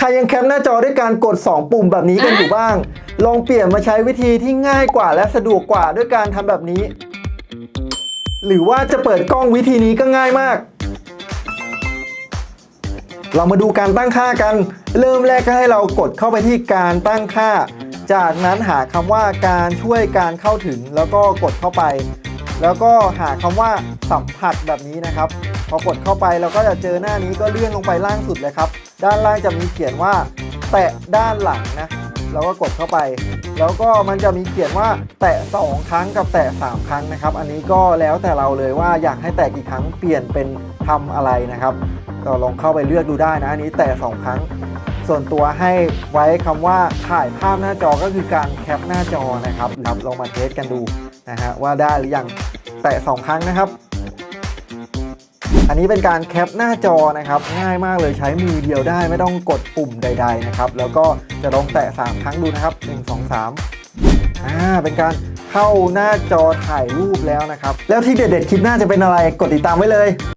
ใครยังแคปหน้าจอด้วยการกด 2 ปุ่มแบบนี้กันอยู่บ้าง ลองเปลี่ยนมาใช้วิธีที่ง่ายกว่าและสะดวกกว่าด้วยการทำแบบนี้ หรือว่าจะเปิดกล้องวิธีนี้ก็ง่ายมาก เรามาดูการตั้งค่ากัน เริ่มแรกก็ให้เรากดเข้าไปที่การตั้งค่า จากนั้นหาคำว่าการช่วยการเข้าถึงแล้วก็กดเข้าไป แล้วก็หาคำว่าสัมผัสแบบนี้นะครับ พอกดเข้าไปเราก็จะเจอหน้านี้ก็เลื่อนลงไปล่างสุดเลยครับ ด้านล่างจะมีเขียนว่า แตะด้านหลังนะเราก็กดเข้าไป แล้วก็มันจะมีเขียนว่าแตะ 2 ครั้งกับแตะ 3 ครั้งนะครับ อันนี้ก็แล้วแต่เราเลยว่าอยากให้แตะกี่ครั้งเปลี่ยนเป็นทำอะไรนะครับ ก็ลองเข้าไปเลือกดูได้นะอันนี้แตะ 2 ครั้ง ส่วนตัวให้ไว้คำว่าถ่ายภาพหน้าจอก็คือการแคปหน้าจอนะครับครับลองมาเทสกันดูนะฮะว่าได้หรือยังแตะ2ครั้งนะครับ อันนี้เป็นการแคปหน้าจอนะครับง่ายมากเลยใช้มือเดียวได้ไม่ต้องกดปุ่มใด ๆนะครับ แล้วก็จะลองแตะ3ครั้งดูนะครับ 1 2 3อ่าเป็นการเข้าหน้าจอถ่ายรูปแล้วนะครับ แล้วที่เด็ดๆคลิปหน้าจะเป็นอะไรกดติดตามไว้เลย